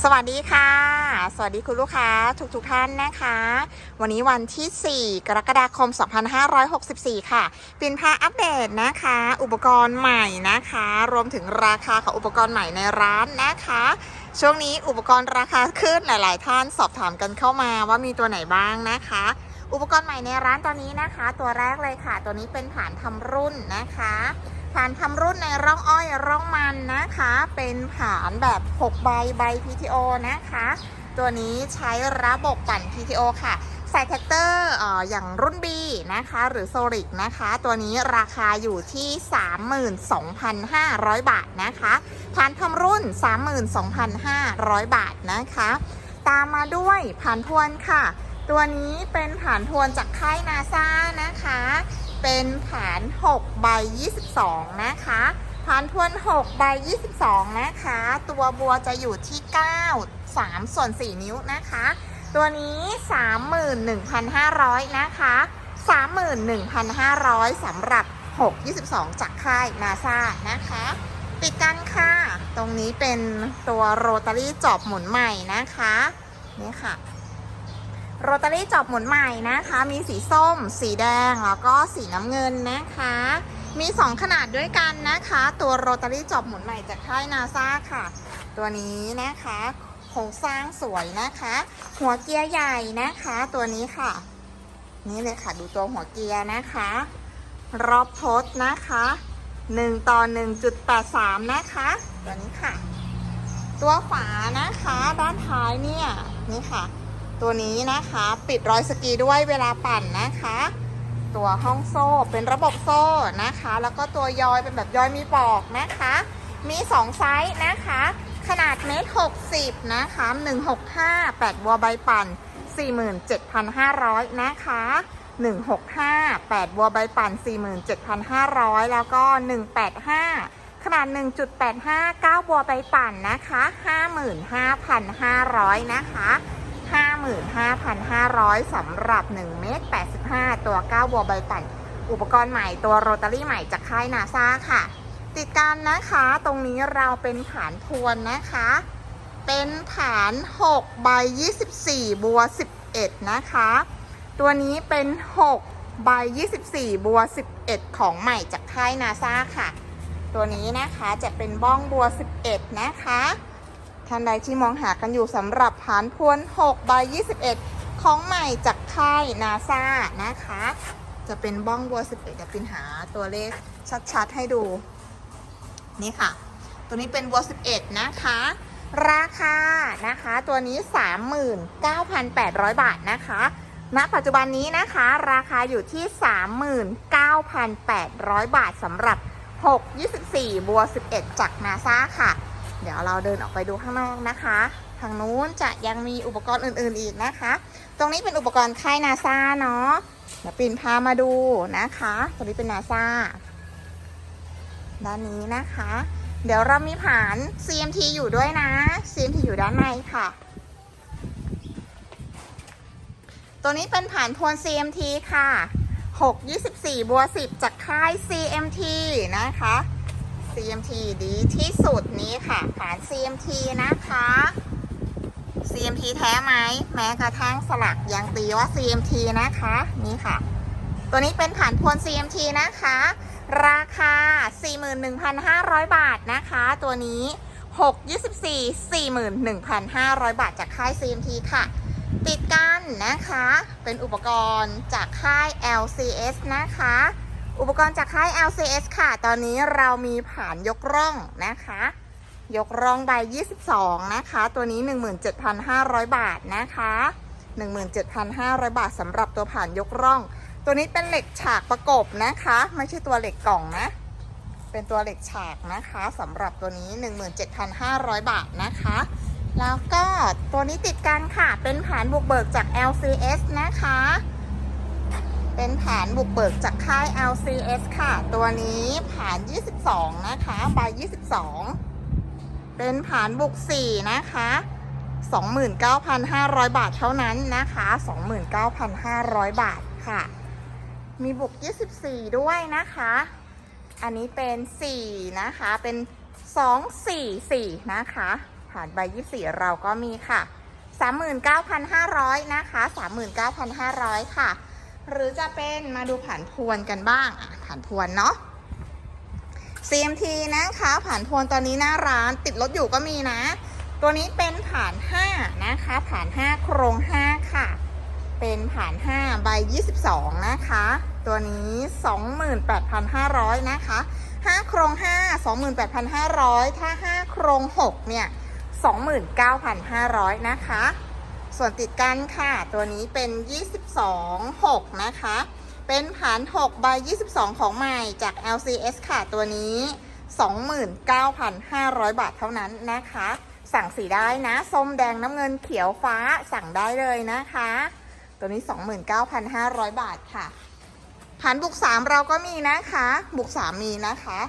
สวัสดีค่ะ สวัสดีคุณลูกค้าทุกทุกๆท่านนะคะ วันนี้วันที่ 4 กรกฎาคม 2564 ค่ะ ปินพาอัปเดตนะคะ อุปกรณ์ใหม่นะคะ รวมถึงราคาของอุปกรณ์ใหม่ในร้านนะคะ ช่วงนี้อุปกรณ์ราคาขึ้นหลาย ๆ ท่านสอบถามกันเข้ามาว่ามีตัวไหนบ้างนะคะอุปกรณ์ใหม่ในร้านตอนนี้นะคะ ตัวแรกเลยค่ะ ตัวนี้เป็นฐานทำรุ่นนะคะ ฐานทำรุ่นในร่องอ้อยร่องมันนะคะ เป็นฐานแบบ6ใบใบ PTO นะคะ ตัวนี้ใช้ระบบปั่น PTO ค่ะใส่แท็กเตอร์อย่างรุ่น B นะคะ หรือโซลิกนะคะ ตัวนี้ราคาอยู่ที่ 32,500 บาทนะคะฐานทำรุ่น 32,500 บาทนะคะ ตามมาด้วยผ่านทวนค่ะ ตัวนี้เป็นผ่านทวนจากค่ายนาซานะคะ เป็นผาน6ใบ22 นะคะผานทวน6ใบ22 นะคะ ตัวบัวจะอยู่ที่ 9 3 ส่วน 4 นิ้วนะคะ ตัวนี้ 31,500 นะคะ 31,500สำหรับ 6 22 จากค่ายนาซานะคะติดกันค่ะ ตรงนี้เป็นตัวโรตารี่จอบหมุนใหม่นะคะ นี่ค่ะ โรตารี่จอบหมุนใหม่นะคะ มีสีส้ม สีแดง แล้วก็สีน้ำเงินนะคะ มี 2 ขนาดด้วยกันนะคะ ตัวโรตารี่จอบหมุนใหม่จากค่ายนาซาค่ะ ตัวนี้นะคะโครงสร้างสวยนะคะ หัวเกียร์ใหญ่นะคะ ตัวนี้ค่ะ นี่เลยค่ะดูตัวหัวเกียร์นะคะ รอบทดนะคะ1ต่อ1.83 นะคะ ตัวนี้ค่ะ ตัวฝานะคะด้านท้ายเนี่ยนี่ค่ะ ตัวนี้นะคะปิดรอยสกีด้วยเวลาปั่นนะคะ ตัวห้องโซ่เป็นระบบโซ่นะคะ แล้วก็ตัวยอยเป็นแบบยอยมีปอกนะคะ มี 2 ไซส์นะคะ ขนาดเมตร60นะคะ165 8บัวใบปั่น47,500นะคะ165 8บัวใบปั่น47,500แล้วก็185ขนาด 1.85 9 บัวใบปั่นนะคะ 55,500 นะคะ 55,500สำหรับ1เมตร85 ตัว9บัวใบปั่นอุปกรณ์ใหม่ตัวโรตารี่ใหม่จากค่ายนาซาค่ะ ติดกันนะคะตรงนี้เราเป็นฐานทวนนะคะ เป็นฐาน6ใบ24 บัว 11 นะคะ ตัวนี้เป็น6ใบ24 บัว 11 ของใหม่จากค่ายนาซาค่ะ ตัวนี้นะคะจะเป็นบ้องบัว 11 นะคะ ท่านใดที่มองหากันอยู่สำหรับผานพวน6ใบ21 ของใหม่จากค่ายนาซานะคะ จะเป็นบ้องบัว 11เดี๋ยวปินหาตัวเลขชัดๆให้ดู นี่ค่ะ ตัวนี้เป็นบัว 11 นะคะ ราคานะคะ ตัวนี้ 39,800 บาทนะคะณปัจจุบันนี้นะคะราคาอยู่ที่ 39,800 บาทสำหรับ 6 24 บัว 11 จากนาซาค่ะ เดี๋ยวเราเดินออกไปดูข้างนอกนะคะ ทางนู้นจะยังมีอุปกรณ์อื่นๆอีกนะคะ ตรงนี้เป็นอุปกรณ์ค่ายนาซาเนาะเดี๋ยวปินพามาดูนะคะตัวนี้เป็นนาซาด้านนี้นะคะ เดี๋ยวเรามีผาน CMT อยู่ด้วยนะ CMT อยู่ด้านในค่ะ ตัวนี้เป็นผานทวน CMT ค่ะ 6 24 บัว 10 จากค่าย CMT นะคะ CMT ดีที่สุดนี้ค่ะผาน CMT นะคะ CMT แท้ไหมแม้กระทั่งสลักยังตีว่า CMT นะคะนี่ค่ะ ตัวนี้เป็นผ่านพวน CMT นะคะ ราคา 41,500 บาทนะคะ ตัวนี้ 6 24 41,500 บาทจากค่าย CMT ค่ะติดกันนะคะ เป็นอุปกรณ์จากค่าย LCS นะคะ อุปกรณ์จากค่าย LCS ค่ะ ตอนนี้เรามีผ่านยกร่องนะคะ ยกร่องใบ 22 นะคะ ตัวนี้ 17,500 บาทนะคะ 17,500 บาทสำหรับตัวผ่านยกร่อง ตัวนี้เป็นเหล็กฉากประกบนะคะ ไม่ใช่ตัวเหล็กกล่องนะ เป็นตัวเหล็กฉากนะคะสำหรับตัวนี้ 17,500 บาทนะคะ แล้วก็ตัวนี้ติดกันค่ะ เป็นผานบุกเบิกจาก LCS นะคะ เป็นผานบุกเบิกจากค่าย LCS ค่ะ ตัวนี้ผาน 22 นะคะใบ22 เป็นผานบุก 4 นะคะ 29,500 บาทเท่านั้นนะคะ 29,500 บาทค่ะ มีบุก 24 ด้วยนะคะ อันนี้เป็น 4 นะคะ เป็น 244 นะคะ ผ่านใบ24 เราก็มีค่ะ 39,500 นะคะ 39,500 ค่ะ หรือจะเป็นมาดูผ่านพวนกันบ้างอะผ่านพวนเนาะ CMT นะคะผ่านพวนตอนนี้หน้าร้านติดรถอยู่ก็มีนะ ตัวนี้เป็นผ่าน 5 นะคะผ่าน 5 โครง 5 ค่ะ เป็นผ่าน 5 ใบ 22 นะคะ ตัวนี้ 28,500 นะคะ 5 โครง 5 28,500 ถ้า 5 โครง 6 เนี่ย 29,500 นะคะ ส่วนติดกันค่ะ ตัวนี้เป็น 22 6 นะคะ เป็นผาน6ใบ22 ของใหม่จาก LCS ค่ะ ตัวนี้ 29,500 บาทเท่านั้นนะคะ สั่งสีได้นะ ส้มแดงน้ำเงินเขียวฟ้าสั่งได้เลยนะคะ ตัวนี้ 29,500 บาทค่ะผานบุก 3 เราก็มีนะคะ บุก 3 มีนะคะ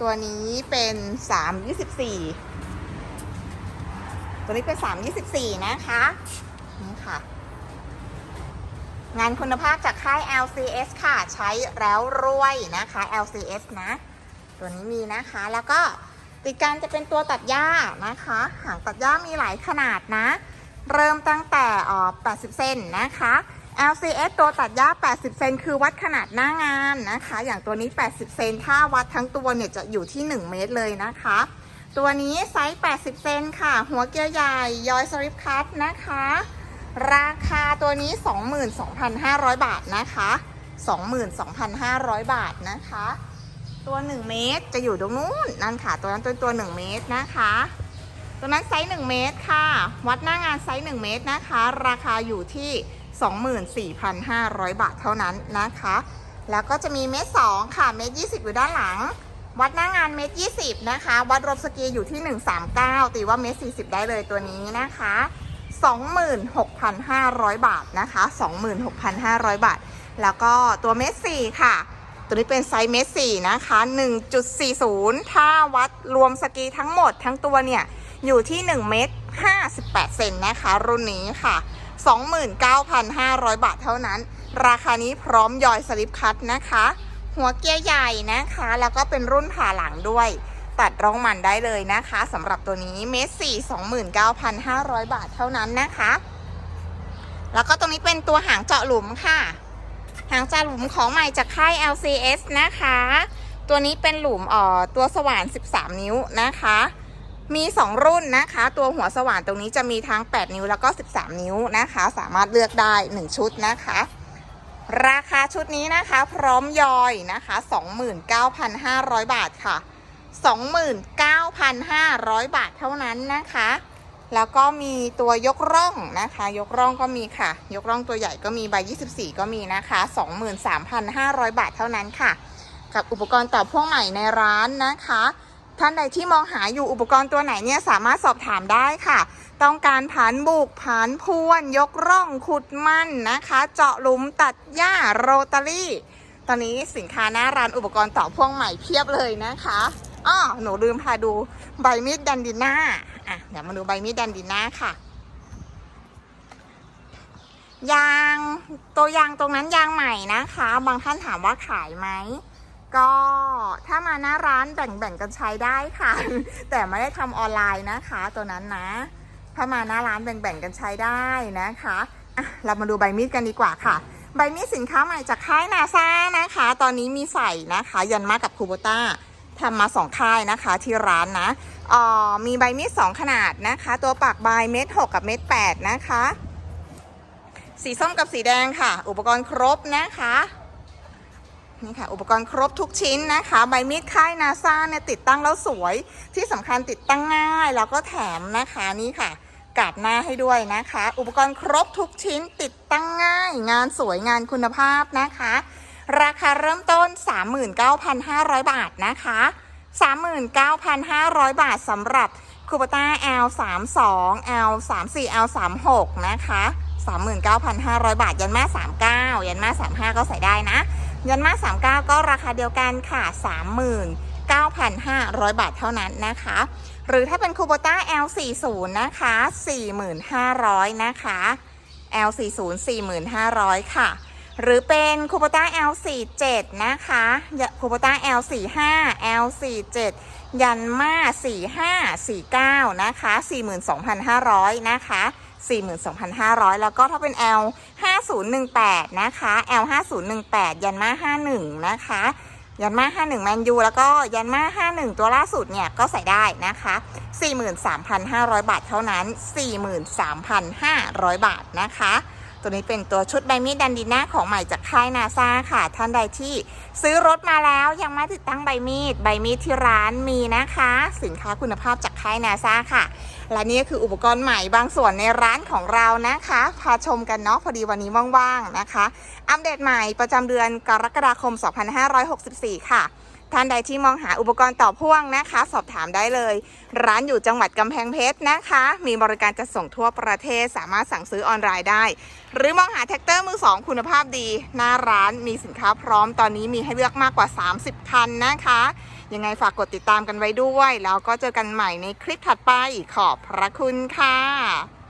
ตัวนี้เป็น 324 ตัวนี้เป็น 324 นะคะนี่ค่ะ งานคุณภาพจากค่าย LCS ค่ะ ใช้แล้วรวยนะคะ LCS นะ ตัวนี้มีนะคะแล้วก็ติดกันจะเป็นตัวตัดหญ้านะคะหางตัดหญ้ามีหลายขนาดนะ เริ่มตั้งแต่อ่อ80 เซนนะคะ LCS ตัวตัดหญ้า 80 เซนคือวัดขนาดหน้างานนะคะ อย่างตัวนี้ 80 เซนถ้าวัดทั้งตัวเนี่ยจะอยู่ที่ 1 เมตรเลยนะคะ ตัวนี้ไซส์ 80 เซนค่ะ หัวเกียร์ใหญ่ ยอยสลิปคัตนะคะ ราคาตัวนี้ 22,500 บาทนะคะ 22,500 บาทนะคะ ตัว 1 เมตรจะอยู่ตรงนู้นนั่นค่ะ ตัวนั้นตัวตัว 1 เมตรนะคะ ตัวนั้นไซส์ 1 เมตรค่ะ วัดหน้างานไซส์ 1 เมตรนะคะ ราคาอยู่ที่ 24,500 บาทเท่านั้นนะคะ แล้วก็จะมีเมตร 2 ค่ะ เมตร 20 อยู่ด้านหลัง วัดหน้างานเมตร20นะคะ วัดรวมสกีอยู่ที่139ตีว่าเมตร40ได้เลยตัวนี้นะคะ26,500บาทนะคะ26,500บาท แล้วก็ตัวเมตร4ค่ะ ตัวนี้เป็นไซส์เมตร4นะคะ1.40ถ้าวัดรวมสกีทั้งหมดทั้งตัวเนี่ยอยู่ที่1เมตร58เซนนะคะ รุ่นนี้ค่ะ29,500 บาทเท่านั้น ราคานี้พร้อมยอยสลิปคัตนะคะ หัวเกียร์ใหญ่นะคะ แล้วก็เป็นรุ่นผ่าหลังด้วย ตัดร่องมันได้เลยนะคะสำหรับตัวนี้เมตรสี่สองหมื่นเก้าพันห้าร้อยบาทเท่านั้นนะคะ แล้วก็ตรงนี้เป็นตัวหางเจาะหลุมค่ะ หางเจาะหลุมของใหม่จากค่าย LCS นะคะ ตัวนี้เป็นหลุมอ่อตัวสว่าน 13 นิ้วนะคะมี 2 รุ่นนะคะ ตัวหัวสว่านตรงนี้จะมีทั้ง 8 นิ้วแล้วก็ 13 นิ้วนะคะ สามารถเลือกได้ 1 ชุดนะคะ ราคาชุดนี้นะคะ พร้อมยอยนะคะ 29,500 บาทค่ะ 29,500 บาทเท่านั้นนะคะ แล้วก็มีตัวยกร่องนะคะ ยกร่องก็มีค่ะ ยกร่องตัวใหญ่ก็มีใบ 24 ก็มีนะคะ 23,500 บาทเท่านั้นค่ะ กับอุปกรณ์ต่อพ่วงใหม่ในร้านนะคะ ท่านใดที่มองหาอยู่อุปกรณ์ตัวไหนเนี่ยสามารถสอบถามได้ค่ะ ต้องการผานบุกผานพวน ยกร่องขุดมันนะคะ เจาะหลุมตัดหญ้าโรตารี่ ตอนนี้สินค้าหน้าร้านอุปกรณ์ต่อพ่วงใหม่เพียบเลยนะคะอ้อหนูลืมพาดูใบมีดดันดิน่าอะเดี๋ยวมาดูใบมีดดันดิน่าค่ะยางตัวยางตรงนั้นยางใหม่นะคะ บางท่านถามว่าขายไหม ก็ถ้ามาหน้าร้านแบ่งๆกันใช้ได้ค่ะ แต่ไม่ได้ทำออนไลน์นะคะ ตัวนั้นนะ ถ้ามาหน้าร้านแบ่งๆกันใช้ได้นะคะะเรามาดูใบมีดกันดีกว่าค่ะ ใบมีดสินค้าใหม่จากค่ายนาซานะคะ ตอนนี้มีใส่นะคะ ยันมากับคูโบต้าทำมาสองค่ายนะคะที่ร้านนะออมีใบมีดสองขนาดนะคะ ตัวปากใบเม็ดหกกับเม็ดแปดนะคะ สีส้มกับสีแดงค่ะ อุปกรณ์ครบนะคะ นี่ค่ะ อุปกรณ์ครบทุกชิ้นนะคะ ใบมีดค่ายนาซาเนี่ยติดตั้งแล้วสวย ที่สำคัญติดตั้งง่าย แล้วก็แถมนะคะนี่ค่ะกาดหน้าให้ด้วยนะคะ อุปกรณ์ครบทุกชิ้นติดตั้งง่าย งานสวยงานคุณภาพนะคะ ราคาเริ่มต้น 39,500 บาทนะคะ 39,500 บาทสำหรับคูปต้า L32 L34 L36 นะคะ 39,500 บาท ยันมา39 ยันมา35 ก็ใส่ได้นะ ยันมา39ก็ราคาเดียวกันค่ะ39,500บาทเท่านั้นนะคะ หรือถ้าเป็นคูโบต้า L40 นะคะ4,500นะคะ L40 4,500ค่ะ หรือเป็นคูโบต้า L47 นะคะคูโบต้า L45 L47 ยันมา4549นะคะ42,500นะคะ 42,500 แล้วก็ถ้าเป็น L 5018 นะคะ L 5018 ยันมา 51 นะคะ ยันมา 51 แมนยู แล้วก็ยันมา 51 ตัวล่าสุดเนี่ยก็ใส่ได้นะคะ 43,500 บาทเท่านั้น 43,500 บาทนะคะ ตัวนี้เป็นตัวชุดใบมีดดันดีน่าของใหม่จากค่ายนาซาค่ะ ท่านใดที่ซื้อรถมาแล้วยังไม่ติดตั้งใบมีด ใบมีดที่ร้านมีนะคะ สินค้าคุณภาพจากค่ายนาซาค่ะ และนี่ก็คืออุปกรณ์ใหม่บางส่วนในร้านของเรานะคะ พาชมกันเนาะพอดีวันนี้ว่างๆนะคะ อัปเดตใหม่ประจำเดือนกรกฎาคม 2564 ค่ะ ท่านใดที่มองหาอุปกรณ์ต่อพ่วงนะคะ สอบถามได้เลย ร้านอยู่จังหวัดกำแพงเพชรนะคะ มีบริการจัดส่งทั่วประเทศสามารถสั่งซื้อออนไลน์ได้ หรือมองหาแท็กเตอร์มือสองคุณภาพดี หน้าร้านมีสินค้าพร้อมตอนนี้มีให้เลือกมากกว่า 30 คันนะคะ ยังไงฝากกดติดตามกันไว้ด้วย แล้วก็เจอกันใหม่ในคลิปถัดไปขอบพระคุณค่ะ